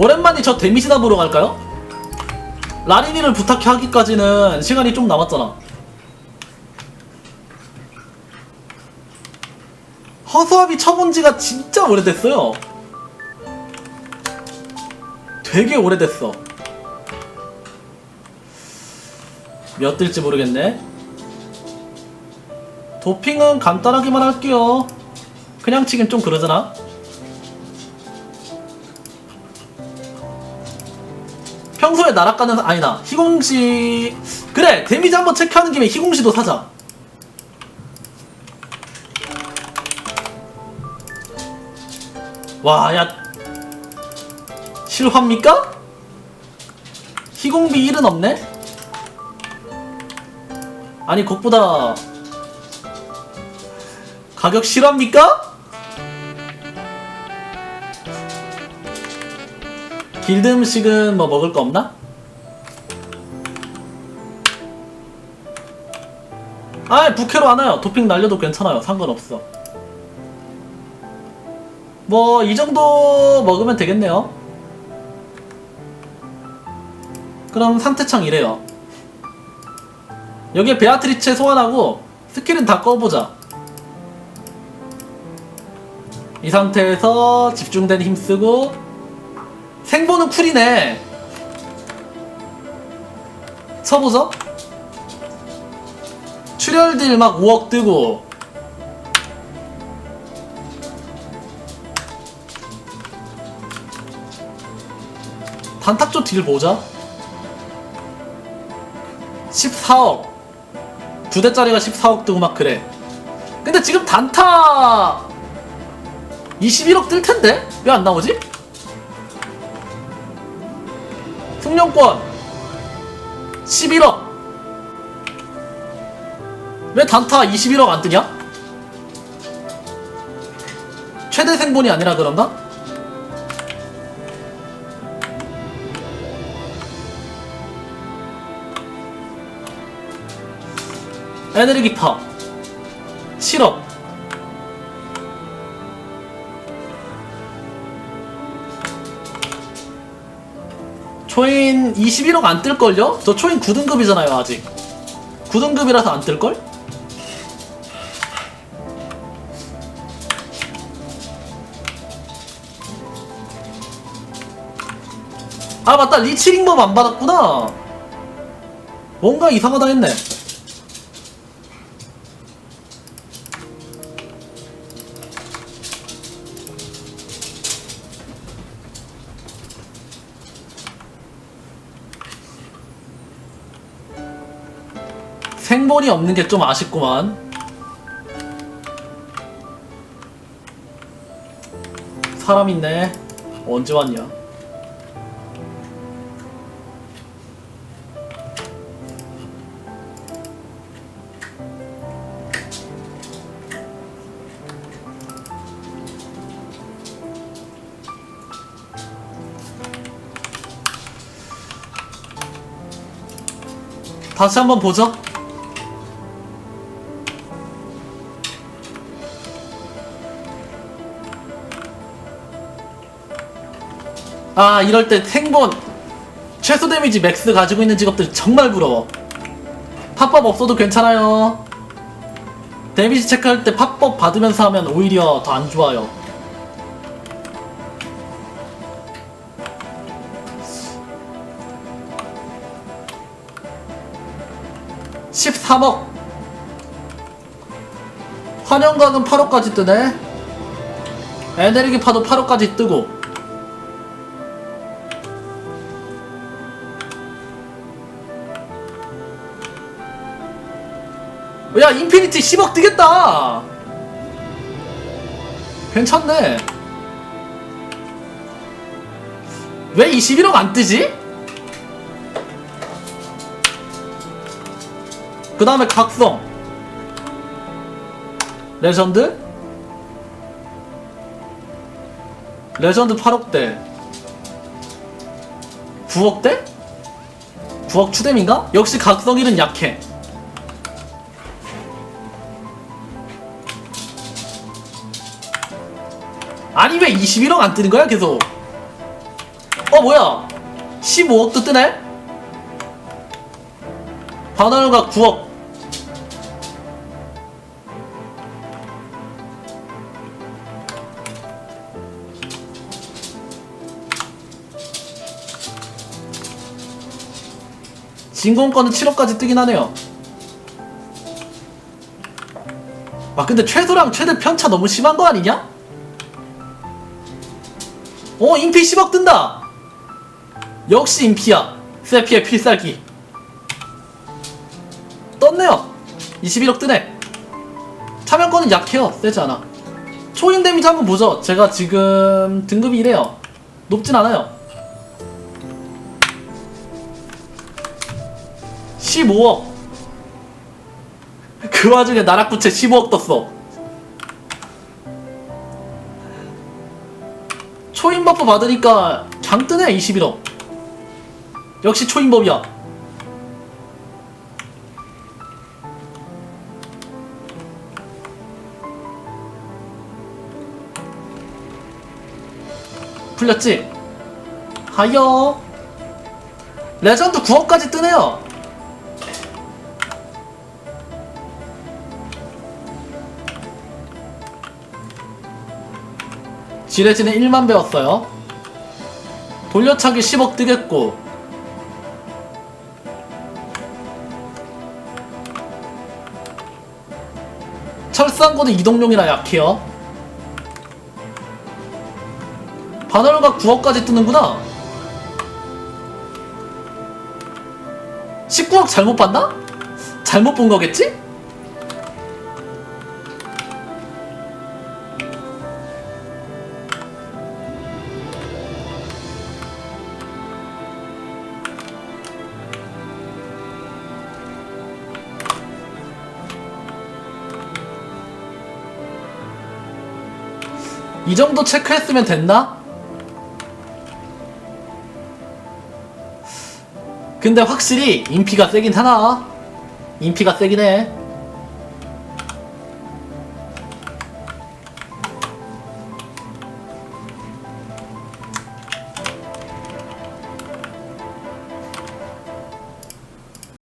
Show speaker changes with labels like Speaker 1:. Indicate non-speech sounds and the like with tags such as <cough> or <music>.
Speaker 1: 오랜만에 저 데미지나 보러 갈까요? 라리니를 부탁해 하기까지는 시간이 좀 남았잖아. 허수아비 쳐본 지가 진짜 오래됐어요. 되게 오래됐어. 몇 뜰지 모르겠네. 도핑은 간단하게만 할게요. 그냥 치긴 좀 그러잖아. 평소에 날아가는 아니다 희공시 그래 데미지 한번 체크하는 김에 희공시도 사자 와야 실화입니까? 희공비 1은 없네? 아니 그것보다 가격 실화입니까? 길드 음식은 뭐 먹을 거 없나? 아 부캐로 안 와요. 도핑 날려도 괜찮아요. 상관없어. 뭐 이 정도 먹으면 되겠네요. 그럼 상태창 이래요. 여기에 베아트리체 소환하고 스킬은 다 꺼보자. 이 상태에서 집중된 힘 쓰고 생보는 쿨이네. 쳐보죠. 출혈들 막 5억 뜨고. 단탁조 딜 보자. 14억. 두 대짜리가 14억 뜨고 막 그래. 근데 지금 단타 21억 뜰 텐데? 왜 안 나오지? 승용권 11억 왜 단타 21억 안 뜨냐? 최대 생본이 아니라 그런가? 에너지파 7억 초인 21억 안 뜰걸요? 저 초인 9등급이잖아요 아직 9등급이라서 안 뜰걸? 아 맞다 리치링 법 안 받았구나 뭔가 이상하다 했네 생본이 없는 게 좀 아쉽구만. 사람 있네. 언제 왔냐? 다시 한번 보죠. 아 이럴 때 생본. 최소 데미지 맥스 가지고 있는 직업들 정말 부러워. 팝법 없어도 괜찮아요. 데미지 체크할 때 팝법 받으면서 하면 오히려 더 안 좋아요. (13억) 환영각은 8억까지 뜨네. 에너지 파도 8억까지 뜨고 야 인피니티 10억 뜨겠다 괜찮네 왜 21억 안 뜨지? 그 다음에 각성 레전드 레전드 8억대 9억대? 9억 추뎀인가? 역시 각성 1은 약해 왜 21억 안 뜨는 거야 계속 어 뭐야 15억도 뜨네? 반환율가 9억 진공권은 7억까지 뜨긴 하네요 아 근데 최소랑 최대 편차 너무 심한 거 아니냐? 어 인피 10억 뜬다. 역시 인피야. 세피의 필살기. 떴네요. 21억 뜨네. 차명권은 약해요. 세지 않아. 초인 데미지 한번 보죠. 제가 지금 등급이 이래요. 높진 않아요. 15억. <laughs> 그 와중에 나락부채 15억 떴어 초인 버프 받으니까 장 뜨네 21억. 역시 초인법이야. 풀렸지? 하여. 레전드 9억까지 뜨네요 지레진은 1만 배웠어요 돌려차기 10억 뜨겠고 철상고는 이동용이라 약해요 반월가 9억까지 뜨는구나 19억 잘못 봤나? 잘못 본 거겠지? 이 정도 체크했으면 됐나? 근데 확실히 인피가 세긴 하나 인피가 세긴 해